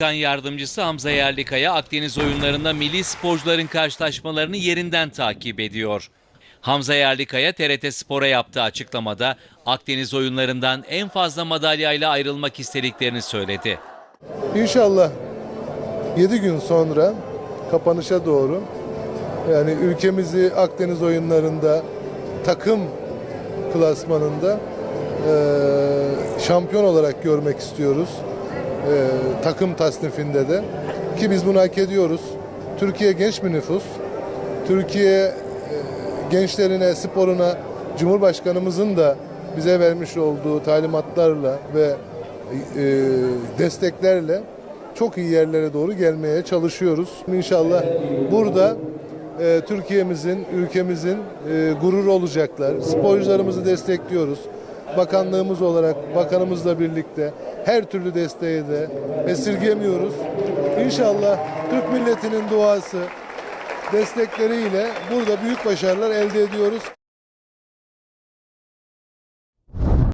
Bakan Yardımcısı Hamza Yerlikaya Akdeniz oyunlarında milli sporcuların karşılaşmalarını yerinden takip ediyor. Hamza Yerlikaya TRT Spor'a yaptığı açıklamada Akdeniz oyunlarından en fazla madalyayla ayrılmak istediklerini söyledi. İnşallah 7 gün sonra kapanışa doğru yani ülkemizi Akdeniz oyunlarında takım klasmanında şampiyon olarak görmek istiyoruz. Eee, takım tasnifinde de ki biz bunu hak ediyoruz. Türkiye genç bir nüfus. Türkiye eee, gençlerine, sporuna Cumhurbaşkanımızın da bize vermiş olduğu talimatlarla ve e, desteklerle çok iyi yerlere doğru gelmeye çalışıyoruz. İnşallah burada e, Türkiye'mizin, ülkemizin e, gururu olacaklar. Sporcularımızı destekliyoruz. Bakanlığımız olarak bakanımızla birlikte her türlü desteği de esirgemiyoruz. İnşallah Türk milletinin duası, destekleriyle burada büyük başarılar elde ediyoruz.